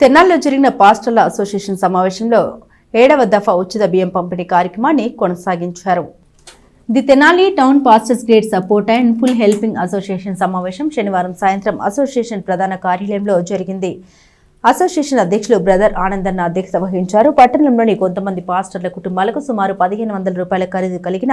తెనాల్లో జరిగిన పాస్టర్ల అసోసియేషన్ సమావేశంలో ఏడవ దఫా ఉచిత బియ్యం పంపిణీ కార్యక్రమాన్ని కొనసాగించారు. The Tenali town pastors great support and full helping association సమావేశం శనివారం సాయంత్రం అసోసియేషన్ ప్రధాన కార్యాలయంలో జరిగింది. అసోసియేషన్ అధ్యక్షులు బ్రదర్ ఆనందన్న అధ్యక్షత వహించారు. పట్టణంలోని కొంతమంది పాస్టర్ల కుటుంబాలకు సుమారు పదిహేను వందల రూపాయల ఖరీదు కలిగిన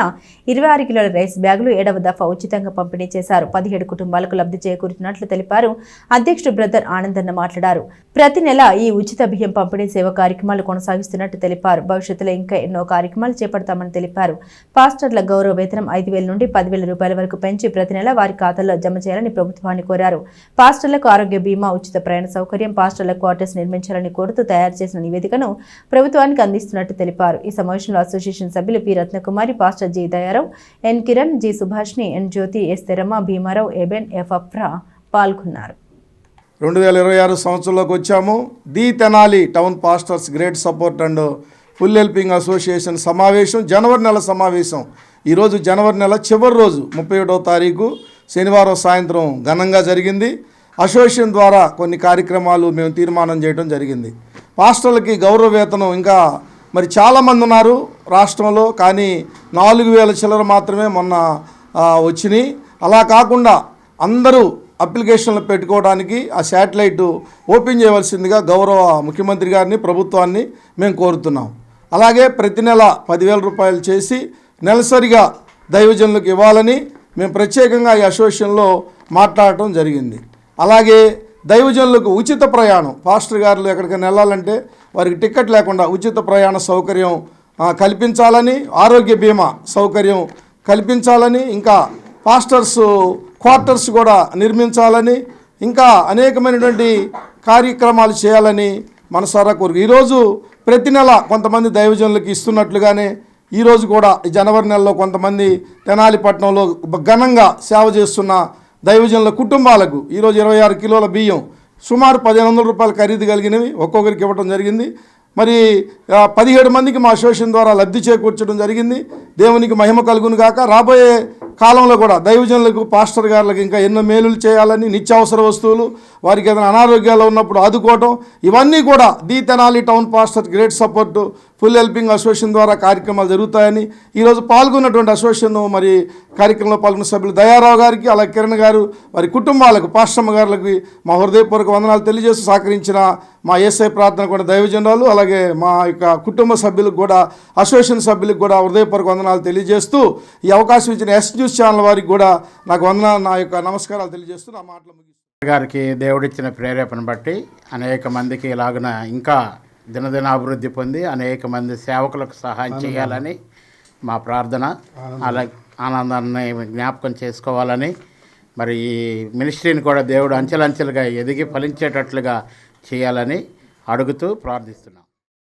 ఇరవై ఆరు కిలోల రైస్ బ్యాగులు ఏడవ దఫా ఉచితంగా పంపిణీ చేశారు. పదిహేడు కుటుంబాలకు లబ్ధి చేకూరుతున్నట్లు తెలిపారు. అధ్యక్షుడు బ్రదర్ ఆనందన్న మాట్లాడారు. ప్రతి నెల ఈ ఉచిత బియ్యం పంపిణీ సేవ కార్యక్రమాలు కొనసాగిస్తున్నట్టు తెలిపారు. భవిష్యత్తులో ఇంకా ఎన్నో కార్యక్రమాలు చేపడతామని తెలిపారు. పాస్టర్ల గౌరవ వేతనం ఐదు వేల నుండి పదివేల రూపాయల వరకు పెంచి ప్రతి నెల వారి ఖాతాల్లో జమ చేయాలని ప్రభుత్వాన్ని కోరారు. పాస్టర్లకు ఆరోగ్య బీమా ఉచిత ప్రయాణ సౌకర్యం పాస్టర్లకు క్వార్టర్స్ నిర్మించాలని కోరుతూ తయారు చేసిన నివేదికను ప్రభుత్వానికి అందిస్తున్నట్టు తెలిపారు. ఈ సమావేశంలో అసోసియేషన్ సభ్యులు P. Ratnakumari pastor G. Dayarao N. Kiran G. Subhashini N. Jyothi S. Theramma Bhimarao Eben F. Afra పాల్గొన్నారు. రెండు వేల ఇరవై ఆరు సంవత్సరంలోకి వచ్చాము. The Tenali town pastors great support and full helping association సమావేశం జనవరి నెల సమావేశం. ఈరోజు జనవరి నెల చివరి రోజు ముప్పై ఒకటో తారీఖు శనివారం సాయంత్రం ఘనంగా జరిగింది. అసోసియేషన్ ద్వారా కొన్ని కార్యక్రమాలు మేము తీర్మానం చేయడం జరిగింది. పాస్టర్లకి గౌరవ వేతనం ఇంకా మరి చాలామంది ఉన్నారు రాష్ట్రంలో కానీ నాలుగు వేల చిల్లర మాత్రమే మొన్న వచ్చినాయి. అలా కాకుండా అందరూ అప్లికేషన్లు పెట్టుకోవడానికి ఆ శాటిలైట్ ఓపెన్ చేయవలసిందిగా గౌరవ ముఖ్యమంత్రి గారిని ప్రభుత్వాన్ని మేము కోరుతున్నాం. అలాగే ప్రతి నెల పదివేల రూపాయలు చేసి నెలసరిగా దైవజనులకు ఇవ్వాలని మేము ప్రత్యేకంగా ఈ అసోసియేషన్లో మాట్లాడటం జరిగింది. అలాగే దైవజనులకు ఉచిత ప్రయాణం. పాస్టర్ గారు ఎక్కడికైనా వెళ్ళాలంటే వారికి టికెట్ లేకుండా ఉచిత ప్రయాణ సౌకర్యం కల్పించాలని ఆరోగ్య బీమా సౌకర్యం కల్పించాలని ఇంకా పాస్టర్స్ క్వార్టర్స్ కూడా నిర్మించాలని ఇంకా అనేకమైనటువంటి కార్యక్రమాలు చేయాలని మనసారా కోరిక. ఈరోజు ప్రతి నెల కొంతమంది దైవజనులకు ఇస్తున్నట్లుగానే ఈరోజు కూడా జనవరి నెలలో కొంతమంది తెనాలిపట్నంలో ఘనంగా సేవ చేస్తున్న దైవజనుల కుటుంబాలకు ఈరోజు ఇరవై ఆరు కిలోల బియ్యం సుమారు పదిహేను వందల రూపాయల ఖరీదు కలిగినవి. ఒక్కొక్కరికి ఇవ్వడం జరిగింది. మరి పదిహేడు మందికి మా అసోసియేషన్ ద్వారా లబ్ధి చేకూర్చడం జరిగింది. దేవునికి మహిమ కలుగును కాక రాబోయే కాలంలో కూడా దైవజనులకు పాస్టర్ గారులకు ఇంకా ఎన్నో మేలులు చేయాలని నిత్యావసర వస్తువులు వారికి ఏదైనా అనారోగ్యాలు ఉన్నప్పుడు ఆదుకోవటం ఇవన్నీ కూడా the Tenali town pastor great support full helping association ద్వారా కార్యక్రమాలు జరుగుతాయని. ఈరోజు పాల్గొన్నటువంటి అసోసియేషన్ మరి కార్యక్రమంలో పాల్గొన్న సభ్యులు దయారావు గారికి అలాగే కిరణ్ గారు వారి కుటుంబాలకు పాశ్రమ గారులకి మా హృదయపూర్వక వందనాలు తెలియజేస్తూ సహకరించిన మా ఏసఐ ప్రార్థన కూడా దైవజనాలు అలాగే మా యొక్క కుటుంబ సభ్యులకు కూడా అసోసియేషన్ సభ్యులకు కూడా హృదయపూర్వక వందనాలు తెలియజేస్తూ ఈ అవకాశం ఇచ్చిన ఎస్ న్యూస్ ఛానల్ వారికి కూడా నాకు వందనాలు నా యొక్క నమస్కారాలు తెలియజేస్తూ నా మాటలు గారికి దేవుడిచ్చిన ప్రేరేపణ బట్టి అనేక మందికి ఇలాగున ఇంకా దినదిన అభివృద్ధి పొంది అనేక మంది సేవకులకు సహాయం చేయాలని మా ప్రార్థన. అలా ఆనందాన్ని జ్ఞాపకం చేసుకోవాలని మరి ఈ మినిస్ట్రీని కూడా దేవుడు అంచెలంచెలుగా ఎదిగి ఫలించేటట్లుగా చేయాలని అడుగుతూ ప్రార్థిస్తున్నాం.